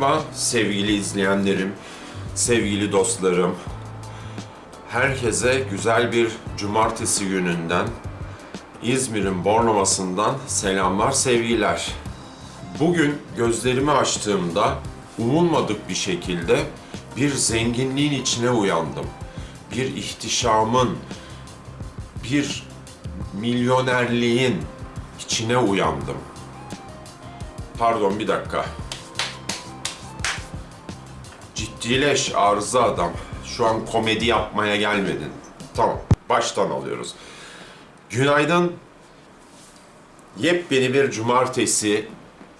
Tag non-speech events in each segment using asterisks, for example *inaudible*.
Merhaba sevgili izleyenlerim, sevgili dostlarım. Herkese güzel bir cumartesi gününden İzmir'in Bornova'sından selamlar, sevgiler. Bugün gözlerimi açtığımda umulmadık bir şekilde bir zenginliğin içine uyandım. Bir ihtişamın, bir milyonerliğin içine uyandım. Pardon bir dakika. Ciddileş arıza adam. Şu an komedi yapmaya gelmedin. Tamam, baştan alıyoruz. Günaydın. Yepyeni bir cumartesi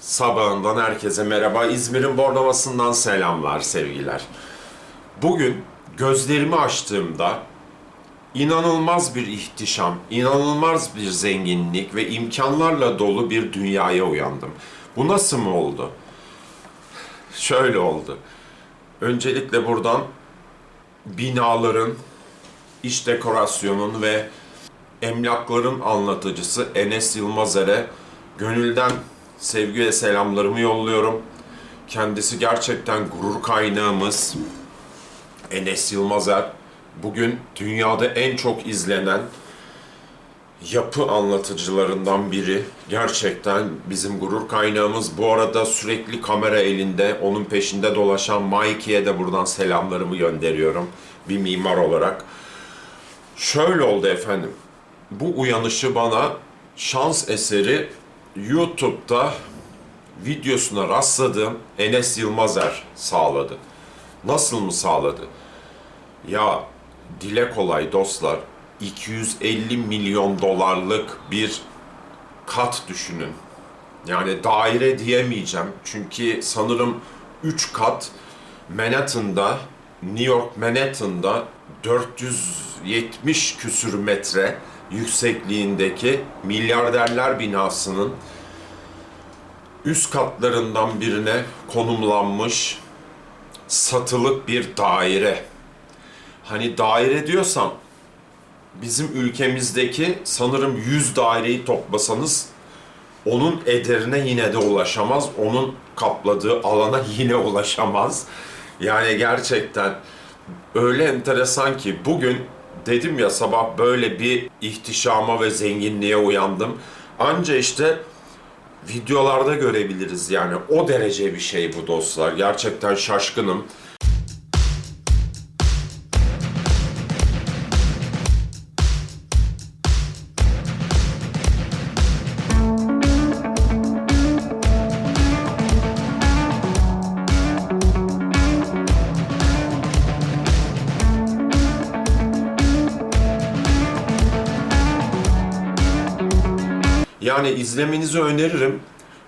sabahından herkese merhaba. İzmir'in Bornova'sından selamlar, sevgiler. Bugün gözlerimi açtığımda inanılmaz bir ihtişam, inanılmaz bir zenginlik ve imkanlarla dolu bir dünyaya uyandım. Bu nasıl mı oldu? Şöyle oldu. Öncelikle buradan binaların, iç dekorasyonun ve emlakların anlatıcısı Enes Yılmazer'e gönülden sevgi ve selamlarımı yolluyorum. Kendisi gerçekten gurur kaynağımız. Enes Yılmazer bugün dünyada en çok izlenen yapı anlatıcılarından biri. Gerçekten bizim gurur kaynağımız. Bu arada sürekli kamera elinde, onun peşinde dolaşan Mikey'e de buradan selamlarımı gönderiyorum. Bir mimar olarak. Şöyle oldu efendim. Bu uyanışı bana şans eseri YouTube'da videosuna rastladığım Enes Yılmazer sağladı. Nasıl mı sağladı? Ya dile kolay dostlar 250 milyon dolarlık bir kat düşünün. Yani daire diyemeyeceğim çünkü sanırım 3 kat Manhattan'da, New York Manhattan'da 470 küsür metre yüksekliğindeki milyarderler binasının üst katlarından birine konumlanmış satılık bir daire. Hani daire diyorsam bizim ülkemizdeki sanırım 100 daireyi toplasanız onun ederine yine de ulaşamaz. Onun kapladığı alana *laughs* yine ulaşamaz. Yani gerçekten öyle enteresan ki bugün dedim ya sabah böyle bir ihtişama ve zenginliğe uyandım. Anca işte videolarda görebiliriz yani o derece bir şey bu dostlar. Gerçekten şaşkınım. Yani izlemenizi öneririm.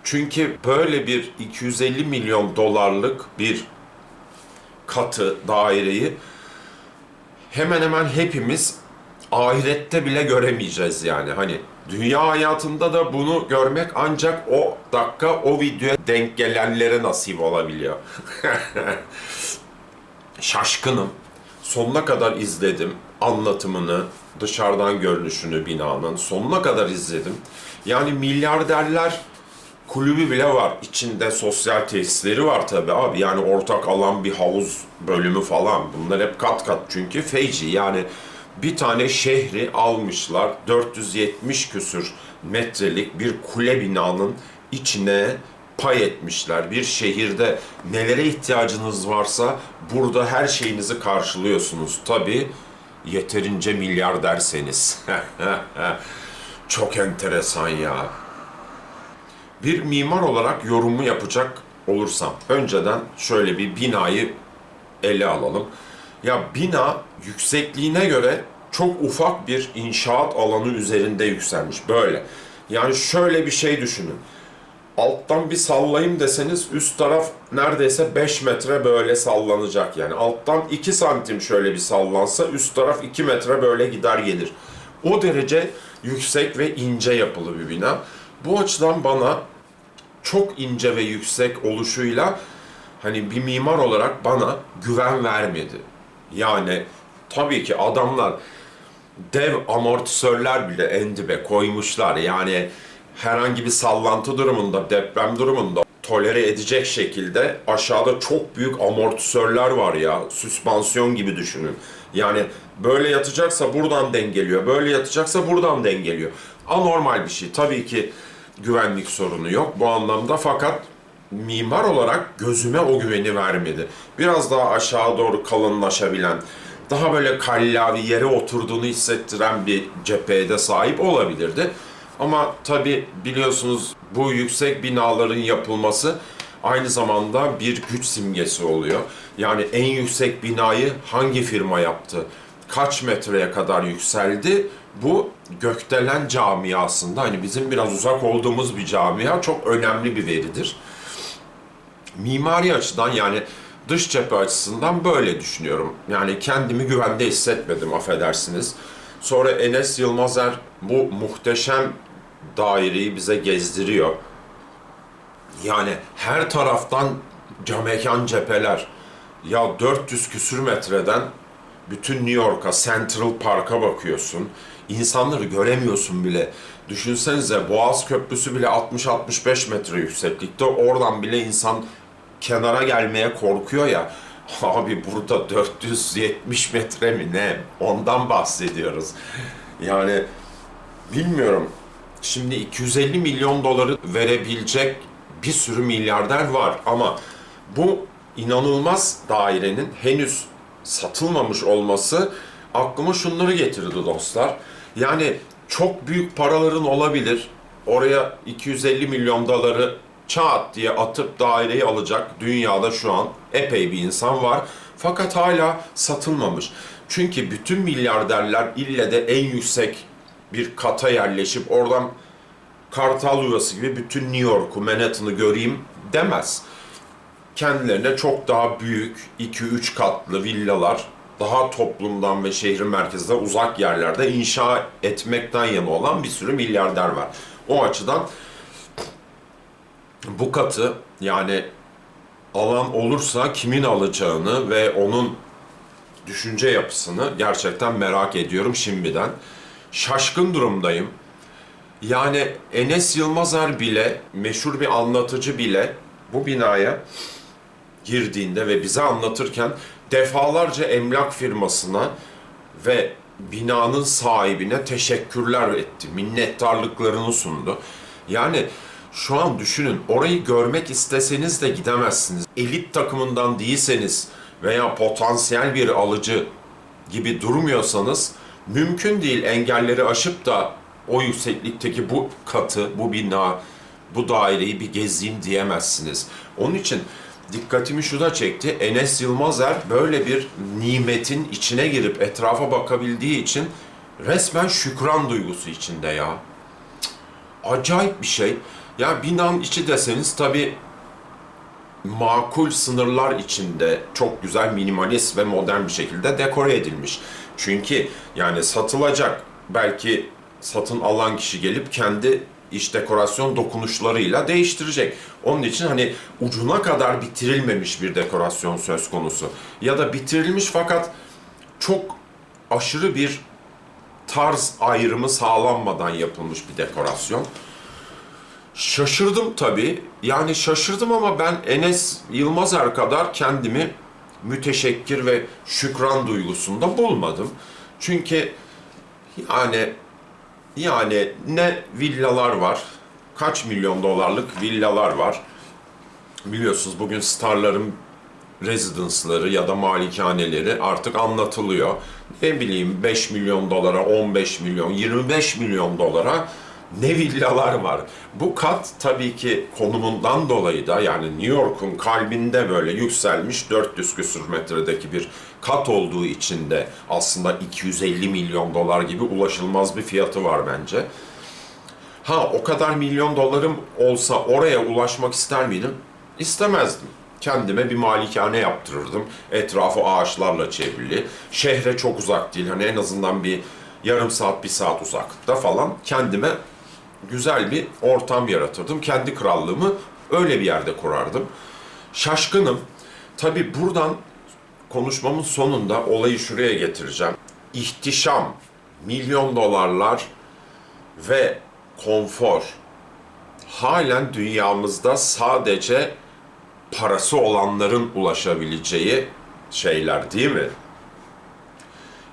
Çünkü böyle bir 250 milyon dolarlık bir katı, daireyi hemen hemen hepimiz ahirette bile göremeyeceğiz yani. Hani dünya hayatında da bunu görmek ancak o dakika o videoya denk gelenlere nasip olabiliyor. *laughs* Şaşkınım. Sonuna kadar izledim anlatımını, dışarıdan görünüşünü binanın sonuna kadar izledim. Yani milyarderler kulübü bile var. İçinde sosyal tesisleri var tabii abi. Yani ortak alan bir havuz bölümü falan. Bunlar hep kat kat çünkü feyci. Yani bir tane şehri almışlar. 470 küsür metrelik bir kule binanın içine pay etmişler. Bir şehirde nelere ihtiyacınız varsa burada her şeyinizi karşılıyorsunuz. Tabii yeterince milyarderseniz. *laughs* Çok enteresan ya. Bir mimar olarak yorumu yapacak olursam önceden şöyle bir binayı ele alalım. Ya bina yüksekliğine göre çok ufak bir inşaat alanı üzerinde yükselmiş böyle. Yani şöyle bir şey düşünün. Alttan bir sallayayım deseniz üst taraf neredeyse 5 metre böyle sallanacak yani. Alttan 2 santim şöyle bir sallansa üst taraf 2 metre böyle gider gelir. O derece yüksek ve ince yapılı bir bina. Bu açıdan bana çok ince ve yüksek oluşuyla hani bir mimar olarak bana güven vermedi. Yani tabii ki adamlar dev amortisörler bile en dibe koymuşlar. Yani herhangi bir sallantı durumunda, deprem durumunda tolere edecek şekilde aşağıda çok büyük amortisörler var ya. Süspansiyon gibi düşünün. Yani böyle yatacaksa buradan dengeliyor. Böyle yatacaksa buradan dengeliyor. Anormal bir şey. Tabii ki güvenlik sorunu yok bu anlamda fakat mimar olarak gözüme o güveni vermedi. Biraz daha aşağı doğru kalınlaşabilen, daha böyle kallavi yere oturduğunu hissettiren bir cepheye de sahip olabilirdi. Ama tabi biliyorsunuz bu yüksek binaların yapılması aynı zamanda bir güç simgesi oluyor. Yani en yüksek binayı hangi firma yaptı? Kaç metreye kadar yükseldi? Bu gökdelen camiasında hani bizim biraz uzak olduğumuz bir camia çok önemli bir veridir mimari açıdan yani dış cephe açısından böyle düşünüyorum. Yani kendimi güvende hissetmedim affedersiniz. Sonra Enes Yılmazer bu muhteşem daireyi bize gezdiriyor. Yani her taraftan camekan cepheler. Ya 400 küsür metreden bütün New York'a, Central Park'a bakıyorsun. İnsanları göremiyorsun bile. Düşünsenize Boğaz Köprüsü bile 60-65 metre yükseklikte. Oradan bile insan kenara gelmeye korkuyor ya. *laughs* Abi burada 470 metre mi ne? Ondan bahsediyoruz. Yani bilmiyorum. Şimdi 250 milyon doları verebilecek bir sürü milyarder var ama bu inanılmaz dairenin henüz satılmamış olması aklıma şunları getirdi dostlar. Yani çok büyük paraların olabilir. Oraya 250 milyon doları çat diye atıp daireyi alacak dünyada şu an epey bir insan var. Fakat hala satılmamış. Çünkü bütün milyarderler ille de en yüksek bir kata yerleşip oradan kartal yuvası gibi bütün New York'u, Manhattan'ı göreyim demez. Kendilerine çok daha büyük 2-3 katlı villalar daha toplumdan ve şehrin merkezinde uzak yerlerde inşa etmekten yana olan bir sürü milyarder var. O açıdan bu katı yani alan olursa kimin alacağını ve onun düşünce yapısını gerçekten merak ediyorum şimdiden. Şaşkın durumdayım. Yani Enes Yılmazer bile, meşhur bir anlatıcı bile bu binaya girdiğinde ve bize anlatırken defalarca emlak firmasına ve binanın sahibine teşekkürler etti. Minnettarlıklarını sundu. Yani şu an düşünün orayı görmek isteseniz de gidemezsiniz. Elit takımından değilseniz veya potansiyel bir alıcı gibi durmuyorsanız mümkün değil engelleri aşıp da o yükseklikteki bu katı, bu bina, bu daireyi bir gezeyim diyemezsiniz. Onun için dikkatimi şu çekti. Enes Yılmazer böyle bir nimetin içine girip etrafa bakabildiği için resmen şükran duygusu içinde ya. Acayip bir şey. Ya binanın içi deseniz tabi makul sınırlar içinde çok güzel minimalist ve modern bir şekilde dekore edilmiş. Çünkü yani satılacak belki satın alan kişi gelip kendi iç dekorasyon dokunuşlarıyla değiştirecek. Onun için hani ucuna kadar bitirilmemiş bir dekorasyon söz konusu. Ya da bitirilmiş fakat çok aşırı bir tarz ayrımı sağlanmadan yapılmış bir dekorasyon. Şaşırdım tabii. Yani şaşırdım ama ben Enes Yılmazer kadar kendimi müteşekkir ve şükran duygusunda bulmadım. Çünkü yani yani ne villalar var, kaç milyon dolarlık villalar var. Biliyorsunuz bugün starların residence'ları ya da malikaneleri artık anlatılıyor. Ne bileyim 5 milyon dolara, 15 milyon, 25 milyon dolara ne villalar var. Bu kat tabii ki konumundan dolayı da yani New York'un kalbinde böyle yükselmiş 400 küsur metredeki bir kat olduğu için de aslında 250 milyon dolar gibi ulaşılmaz bir fiyatı var bence. Ha o kadar milyon dolarım olsa oraya ulaşmak ister miydim? İstemezdim. Kendime bir malikane yaptırırdım. Etrafı ağaçlarla çevrili. Şehre çok uzak değil. Hani en azından bir yarım saat, bir saat uzaklıkta falan kendime güzel bir ortam yaratırdım. Kendi krallığımı öyle bir yerde kurardım. Şaşkınım. Tabi buradan konuşmamın sonunda olayı şuraya getireceğim. İhtişam, milyon dolarlar ve konfor. halen dünyamızda sadece parası olanların ulaşabileceği şeyler değil mi?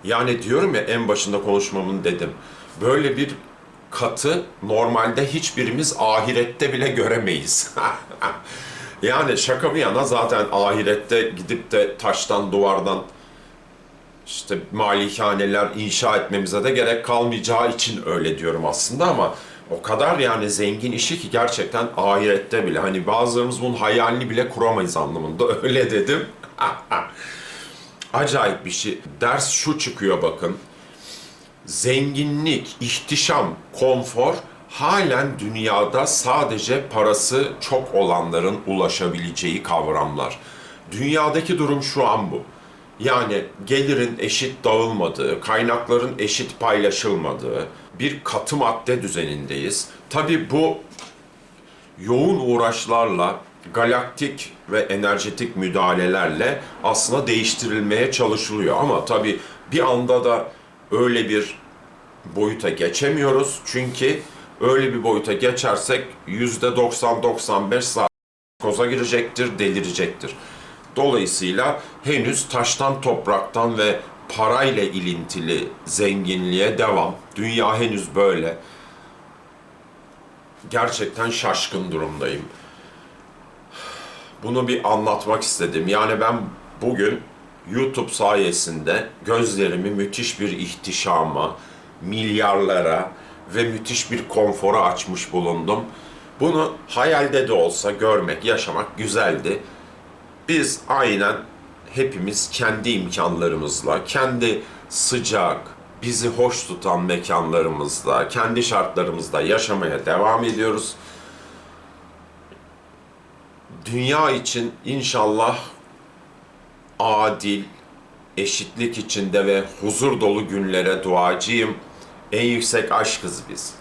Yani diyorum ya en başında konuşmamın dedim. Böyle bir katı normalde hiçbirimiz ahirette bile göremeyiz. *laughs* yani şaka bir yana zaten ahirette gidip de taştan duvardan işte malikaneler inşa etmemize de gerek kalmayacağı için öyle diyorum aslında ama o kadar yani zengin işi ki gerçekten ahirette bile hani bazılarımız bunun hayalini bile kuramayız anlamında *laughs* öyle dedim. *laughs* Acayip bir şey. Ders şu çıkıyor bakın. Zenginlik, ihtişam, konfor halen dünyada sadece parası çok olanların ulaşabileceği kavramlar. Dünyadaki durum şu an bu. Yani gelirin eşit dağılmadığı, kaynakların eşit paylaşılmadığı bir katı madde düzenindeyiz. Tabii bu yoğun uğraşlarla, galaktik ve enerjetik müdahalelerle aslında değiştirilmeye çalışılıyor. Ama tabii bir anda da öyle bir boyuta geçemiyoruz. Çünkü öyle bir boyuta geçersek %90-95 saat koza girecektir, delirecektir. Dolayısıyla henüz taştan, topraktan ve parayla ilintili zenginliğe devam. Dünya henüz böyle. Gerçekten şaşkın durumdayım. Bunu bir anlatmak istedim. Yani ben bugün YouTube sayesinde gözlerimi müthiş bir ihtişama, milyarlara ve müthiş bir konfora açmış bulundum. Bunu hayalde de olsa görmek, yaşamak güzeldi. Biz aynen hepimiz kendi imkanlarımızla, kendi sıcak, bizi hoş tutan mekanlarımızda, kendi şartlarımızda yaşamaya devam ediyoruz. Dünya için inşallah adil, eşitlik içinde ve huzur dolu günlere duacıyım. En yüksek aşkız biz.